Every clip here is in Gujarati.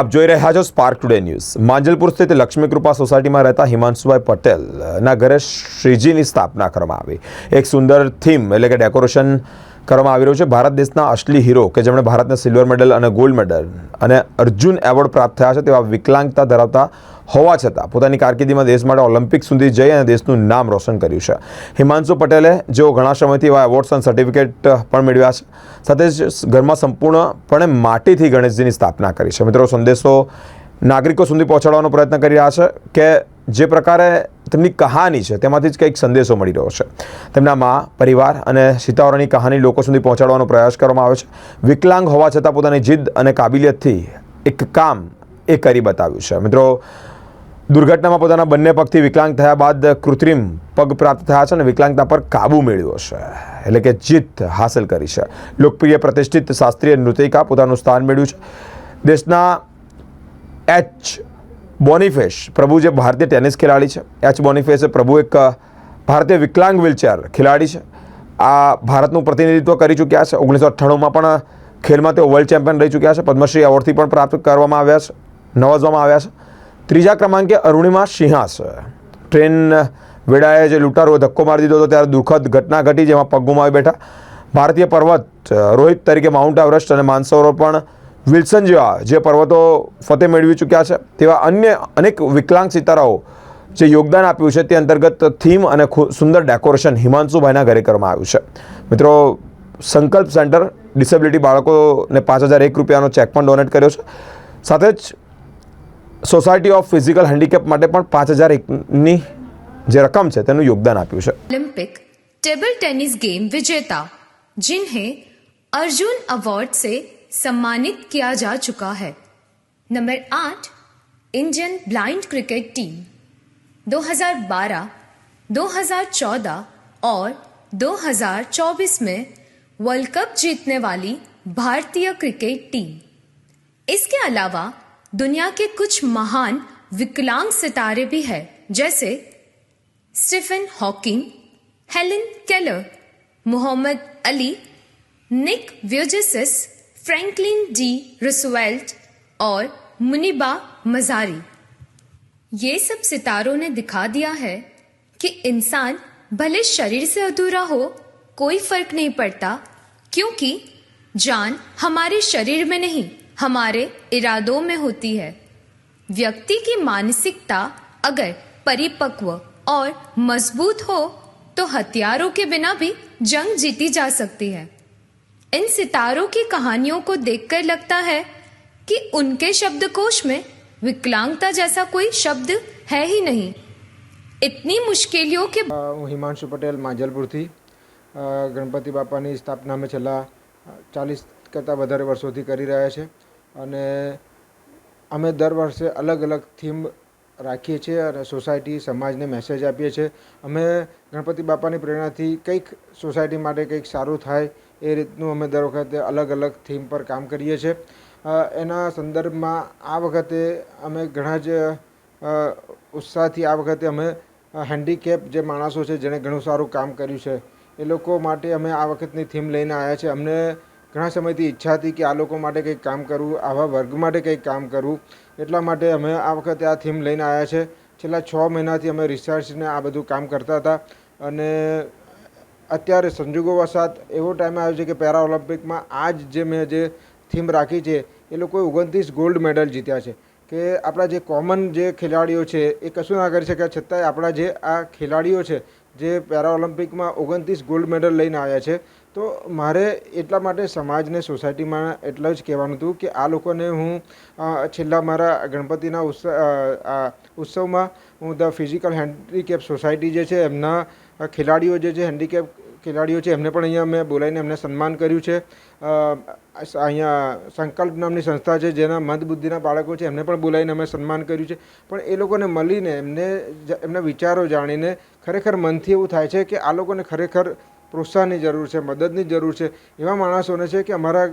આપ જોઈ રહ્યા છો સ્પાર્ક ટુડે ન્યૂઝ માંજલપુર સ્થિત લક્ષ્મી કૃપા સોસાયટીમાં રહેતા હિમાંશુભાઈ પટેલના ઘરે શ્રીજીની સ્થાપના કરવામાં આવી. એક સુંદર થીમ એટલે કે ડેકોરેશન કરવામાં આવી રહ્યો છે. ભારત દેશના અસલી હીરો કે જેમણે ભારતને સિલ્વર મેડલ અને ગોલ્ડ મેડલ અને અર્જુન એવોર્ડ પ્રાપ્ત થયા છે તેવા વિકલાંગતા ધરાવતા હોવા છતાં પોતાની કારકિર્દીમાં દેશ માટે ઓલિમ્પિક સુધી જઈ અને દેશનું નામ રોશન કર્યું છે. હિમાંશુ પટેલે જેઓ ઘણા સમયથી એવા એવોર્ડ્સ અને સર્ટિફિકેટ પણ મેળવ્યા છે, સાથે જ ઘરમાં સંપૂર્ણપણે માટીથી ગણેશજીની સ્થાપના કરી છે. મિત્રો, સંદેશો નાગરિકો સુધી પહોંચાડવાનો પ્રયત્ન કરી રહ્યા છે કે જે પ્રકારે તેમની કહાની છે, તેમાંથી જ કંઈક સંદેશો મળી રહ્યો છે. તેમના મા, પરિવાર અને સીતાવરની કહાની લોકો સુધી પહોંચાડવાનો પ્રયાસ કરવામાં આવે છે. વિકલાંગ હોવા છતાં પોતાની જીદ અને કાબિલિયતથી એક કામ એ કરી બતાવ્યું છે. મિત્રો, દુર્ઘટનામાં પોતાના બંને પગથી વિકલાંગ થયા બાદ કૃત્રિમ પગ પ્રાપ્ત થયા છે અને વિકલાંગતા પર કાબુ મેળવ્યો છે. એટલે કે જીત હાંસલ કરી છે. લોકપ્રિય, પ્રતિષ્ઠિત શાસ્ત્રીય નૃત્યિકા પોતાનું સ્થાન મેળવ્યું છે. દેશના એચ બોનિફેશ. પ્રભુ જે ભારતીય ટેનિસ ખેલાડી છે, એચ બોનિફેસ પ્રભુ એક ભારતીય વિકલાંગ વ્હીલચેર ખેલાડી છે. આ ભારતનું પ્રતિનિધિત્વ કરી ચૂક્યા છે. ઓગણીસો અઠ્ઠાણુંમાં પણ ખેલમાં તેઓ વર્લ્ડ ચેમ્પિયન રહી ચૂક્યા છે. પદ્મશ્રી એવોર્ડથી પણ પ્રાપ્ત કરવામાં આવ્યા છે નવાજવામાં આવ્યા છે. ત્રીજા ક્રમાંકે અરુણિમા સિંહા છે. ટ્રેન વેળાએ જે લૂંટારો ધક્કો મારી દીધો હતો, ત્યારે દુઃખદ ઘટના ઘટી, જેમાં પગ ગુમાવી બેઠા ભારતીય પર્વત રોહિત તરીકે માઉન્ટ એવરેસ્ટ અને માનસરોવર પણ વિલ્સન જેવા જે પર્વતો ફતે મેળવી ચૂક્યા છે, તેવા અન્ય અનેક વિકલાંગ સિતારાઓ જે યોગદાન આપ્યું છે, તે અંતર્ગત થીમ અને સુંદર ડેકોરેશન હિમાંશુભાઈના ઘરે કરવામાં આવ્યું છે. મિત્રો, સંકલ્પ સેન્ટર ડિસેબિલિટી બાળકોને પાંચ હજાર એક રૂપિયાનો ચેક પણ ડોનેટ કર્યો છે. સાથે જ સોસાયટી ઓફ ફિઝિકલ હેન્ડીકેપ માટે પણ પાંચ હજાર એકની જે રકમ છે, તેનું યોગદાન આપ્યું છે. ઓલિમ્પિક ટેબલ ટેનિસ ગેમ વિજેતા, જિન્હે અર્જુન એવોર્ડ સે सम्मानित किया जा चुका है। नंबर आठ इंडियन ब्लाइंड क्रिकेट टीम। 2012, 2014 और 2024 में वर्ल्ड कप जीतने वाली भारतीय क्रिकेट टीम। इसके अलावा दुनिया के कुछ महान विकलांग सितारे भी हैं जैसे Stephen Hawking Helen Keller Muhammad Ali Nick Vujicic Franklin D Roosevelt और मुनिबा मजारी ये सब सितारों ने दिखा दिया है कि इंसान भले शरीर से अधूरा हो, कोई फ़र्क नहीं पड़ता, क्योंकि जान हमारे शरीर में नहीं, हमारे इरादों में होती है। व्यक्ति की मानसिकता अगर परिपक्व और मज़बूत हो तो हथियारों के बिना भी जंग जीती जा सकती है। इन सितारों की कहानियों को देखकर लगता है कि उनके शब्दकोश में विकलांगता जैसा कोई शब्द है ही नहीं इतनी मुश्किलों के અ, હું હિમાંશુ પટેલ માંજલપુરથી અ, ગણપતિ બાપાની સ્થાપના અમે છેલ્લા ચાલીસ કરતાં વધારે વર્ષોથી કરી રહ્યા છે અને અમે દર વર્ષે અલગ અલગ થીમ રાખીએ છીએ અને સોસાયટી, સમાજને મેસેજ આપીએ છીએ. અમે ગણપતિ બાપાની પ્રેરણાથી કંઈક સોસાયટી માટે કંઈક સારું થાય એ રીતનું અમે દર વખતે અલગ અલગ થીમ પર કામ કરીએ છીએ. એના સંદર્ભમાં આ વખતે અમે ઘણા જ ઉત્સાહથી આ વખતે અમે હેન્ડીકેપ જે માણસો છે જેણે ઘણું સારું કામ કર્યું છે એ લોકો માટે અમે આ વખતની થીમ લઈને આવ્યા છે અમને ઘણા સમયથી ઈચ્છા હતી કે આ લોકો માટે કંઈક કામ કરવું, આવા વર્ગ માટે કંઈક કામ કરવું. એટલા માટે અમે આ વખતે આ થીમ લઈને આવ્યા છે. છેલ્લા છ મહિનાથી અમે રિસર્ચને આ બધું કામ કરતા હતા. અને અત્યારે સંજોગો વસાત એવો ટાઈમ આવ્યો છે કે પેરા ઓલિમ્પિકમાં આ જ જે મેં જે થીમ રાખી છે, એ લોકોએ ઓગણત્રીસ ગોલ્ડ મેડલ જીત્યા છે. કે આપણા જે કોમન જે ખેલાડીઓ છે, એ કશું ના કરી શક્યા. છતાંય આપણા જે આ ખેલાડીઓ છે, જે પેરા ઓલિમ્પિકમાં ઓગણત્રીસ ગોલ્ડ મેડલ લઈને આવ્યા છે તો મારે એટલા માટે સમાજને સોસાયટીમાં એટલું જ કહેવાનું હતું કે આ લોકોને હું છેલ્લા મારા ગણપતિના ઉત્સવ ઉત્સવમાં હું ધ ફિઝિકલ હેન્ડીકેપ સોસાયટી જે છે, એમના ખેલાડીઓ જે છે, હેન્ડીકેપ ખેલાડીઓ છે, એમને પણ અહીંયા મેં બોલાવીને એમને સન્માન કર્યું છે. અહીંયા સંકલ્પ નામની સંસ્થા છે, જેના મંદબુદ્ધિના બાળકો છે, એમને પણ બોલાવીને અમે સન્માન કર્યું છે. પણ એ લોકોને મળીને એમને એમના વિચારો જાણીને ખરેખર મનથી એવું થાય છે કે આ લોકોને ખરેખર પ્રોત્સાહનની જરૂર છે, મદદની જરૂર છે, એવા માણસોને છે કે અમારા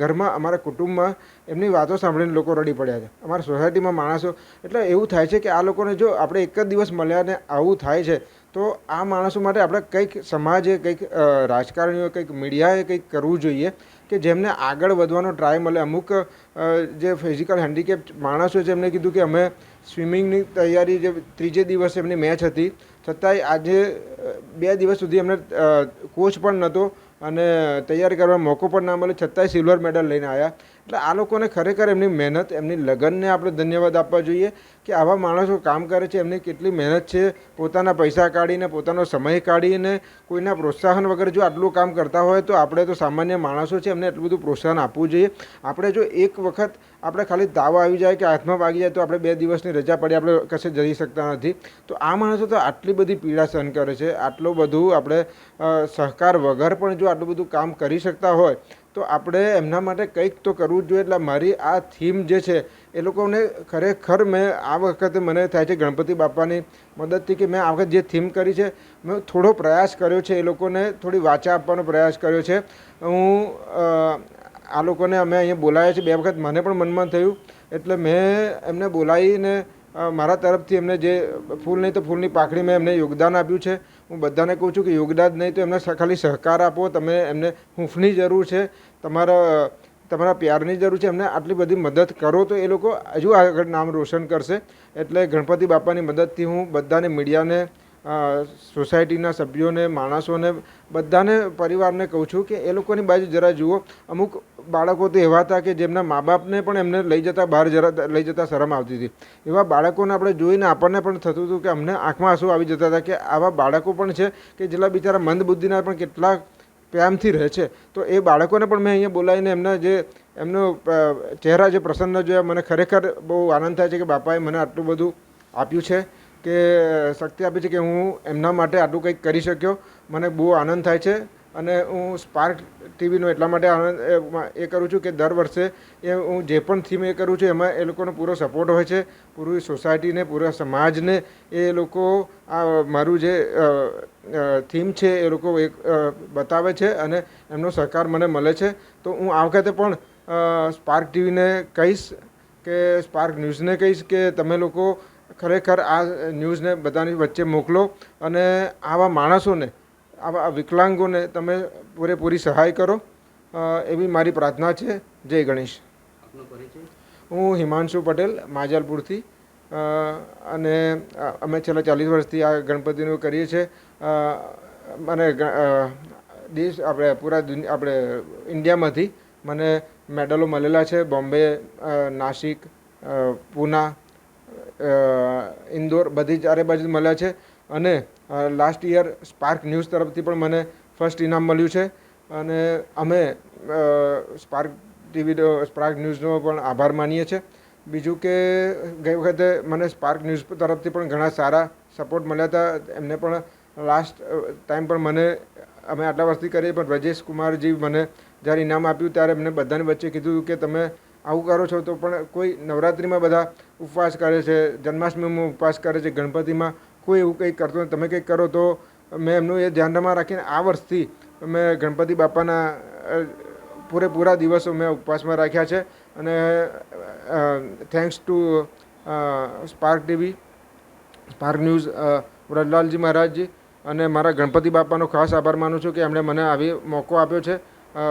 ઘરમાં, અમારા કુટુંબમાં એમની વાતો સાંભળીને લોકો રડી પડ્યા છે. અમારા સોસાયટીમાં માણસો, એટલે એવું થાય છે કે આ લોકોને જો આપણે એક જ દિવસ મળ્યા ને આવું થાય છે, તો આ માણસો માટે આપણે કંઈક સમાજે કંઈક રાજકારણીઓ, કંઈક મીડિયાએ કંઈક કરવું જોઈએ. કે જેમને આગળ વધવાનો ટ્રાય મળે. અમુક જે ફિઝિકલ હેન્ડીકેપ માણસો છે, એમને કીધું કે અમે સ્વિમિંગની તૈયારી જે ત્રીજે દિવસે એમની મેચ હતી. છતાંય આજે બે દિવસ સુધી એમને કોચ પણ નહોતો અને તૈયાર કરવા મોકો પણ ના મળે છતાંય સિલ્વર મેડલ લઈને આવ્યા એટલે આ લોકોને ખરેખર એમની મહેનત, એમની લગનને આપણે ધન્યવાદ આપવા જોઈએ કે આવા માણસો કામ કરે છે, એમની કેટલી મહેનત છે, પોતાના પૈસા કાઢીને, પોતાનો સમય કાઢીને, કોઈના પ્રોત્સાહન વગર જો આટલું કામ કરતા હોય તો આપણે તો સામાન્ય માણસો છે, એમને એટલું બધું પ્રોત્સાહન આપવું જોઈએ. આપણે જો એક વખત આપણે ખાલી તાવ આવી જાય કે હાથમાં વાગી જાય તો આપણે બે દિવસની રજા પડી, આપણે કશે જઈ શકતા નથી. તો આ માણસો તો આટલી બધી પીડા સહન કરે છે, આટલું બધું આપણે સહકાર વગર પણ જો આટલું બધું કામ કરી શકતા હોય તો આપણે એમના માટે કંઈક તો કરવું જોઈએ. એટલે મારી આ થીમ જે છે, એ લોકોને ખરેખર મેં આ વખતે મને થાય છે ગણપતિ બાપાની મદદથી કે મેં આ વખત જે થીમ કરી છે, મેં થોડો પ્રયાસ કર્યો છે એ લોકોને થોડી વાચા આપવાનો પ્રયાસ કર્યો છે. હું આ લોકોને અમે અહીંયા બોલાવ્યા છે બે વખત મને પણ મનમાં થયું. એટલે મેં એમને બોલાવીને મારા તરફથી એમને જે ફૂલ નહીં તો ફૂલની પાખડી મેં એમને યોગદાન આપ્યું છે. હું બધાને કહું છું કે યોગદાન નહીં તો એમને ખાલી સહકાર આપો, તમે એમને હૂંફની જરૂર છે, તમારા તમારા પ્યારની જરૂર છે, એમને આટલી બધી મદદ કરો તો એ લોકો હજુ આગળ નામ રોશન કરશે. એટલે ગણપતિ બાપાની મદદથી હું બધાને, મીડિયાને સોસાયટીના સભ્યોને, માણસોને, બધાને, પરિવારને કહું છું કે એ લોકોની બાજુ જરા જુઓ. અમુક બાળકો તો એવા હતા કે જેમના મા બાપને પણ એમને લઈ જતા બહાર જરા લઈ જતા શરમ આવતી હતી. એવા બાળકોને આપણે જોઈને આપણને પણ થતું હતું કે અમને આંખમાં આંસુ આવી જતા હતા કે આવા બાળકો પણ છે કે જેટલા બિચારા મંદ બુદ્ધિના પણ કેટલા પ્રેમથી રહે છે. તો એ બાળકોને પણ મેં અહીંયા બોલાવીને એમના જે, એમનો ચહેરા જે પ્રસન્ન જોયા, મને ખરેખર બહુ આનંદ થાય છે કે બાપાએ મને આટલું બધું આપ્યું છે. કે શક્તિ આપી છે કે હું એમના માટે આટલું કંઈક કરી શક્યો. મને બહુ આનંદ થાય છે અને હું સ્પાર્ક ટીવીનો એટલા માટે આનંદ, એ કરું છું કે દર વર્ષે એ હું જે પણ થીમ એ કરું છું એમાં એ લોકોનો પૂરો સપોર્ટ હોય છે. પૂરી સોસાયટીને પૂરા સમાજને એ લોકો આ મારું જે થીમ છે એ લોકો એક બતાવે છે અને એમનો સહકાર મને મળે છે. તો હું આ વખતે પણ સ્પાર્ક ટીવીને કહીશ કે સ્પાર્ક ન્યૂઝને કહીશ કે તમે લોકો ખરેખર આ ન્યૂઝને બધાની વચ્ચે મોકલો અને આવા માણસોને આવા વિકલાંગોને તમે પૂરેપૂરી સહાય કરો. એવી મારી પ્રાર્થના છે. જય ગણેશ. હું હિમાંશુ પટેલ માજલપુરથી અને અમે છેલ્લા ચાલીસ વર્ષથી આ ગણપતિનું કરીએ છીએ. મને દેશ આપણે પૂરા દુનિયા આપણે ઇન્ડિયામાંથી મને મેડલો મળેલા છે. બોમ્બે નાસિક પૂના ઇન્દોર બધી ચારે બાજુ મળ્યા છે. અને લાસ્ટ યર સ્પાર્ક ન્યૂઝ તરફથી પણ મને ફર્સ્ટ ઇનામ મળ્યું છે. અને અમે સ્પાર્ક ટીવી સ્પાર્ક ન્યૂઝનો પણ આભાર માનીએ છીએ. બીજું કે, ગઈ વખતે મને સ્પાર્ક ન્યૂઝ તરફથી પણ ઘણા સારા સપોર્ટ મળ્યા હતા. એમને પણ લાસ્ટ ટાઈમ પણ મને, અમે આટલા વર્ષથી કરીએ, પણ રજેશ કુમારજી મને જ્યારે ઇનામ આપ્યું ત્યારે એમને બધાની વચ્ચે કીધું કે તમે આવું કરો છો તો પણ કોઈ નવરાત્રિમાં બધા ઉપવાસ કરે છે, જન્માષ્ટમીમાં ઉપવાસ કરે છે, ગણપતિમાં કોઈ એવું કંઈક કરતો તમે કંઈક કરો તો મેં એમનું એ ધ્યાનમાં રાખીને આ વર્ષથી મેં ગણપતિ બાપાના પૂરેપૂરા દિવસો મેં ઉપવાસમાં રાખ્યા છે. અને thanks to Spark TV, Spark news Vrajlalji Maharajji અને મારા ગણપતિ બાપાનો ખાસ આભાર માનું છું કે એમણે મને આવી મોકો આપ્યો છે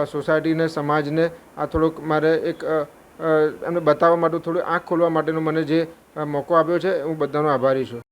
સોસાયટીને, સમાજને. આ થોડુંક મારે એક એમને બતાવવા માટે થોડું આંખ ખોલવા માટેનો મને જે મોકો આપ્યો છે, હું બધાનો આભારી છું.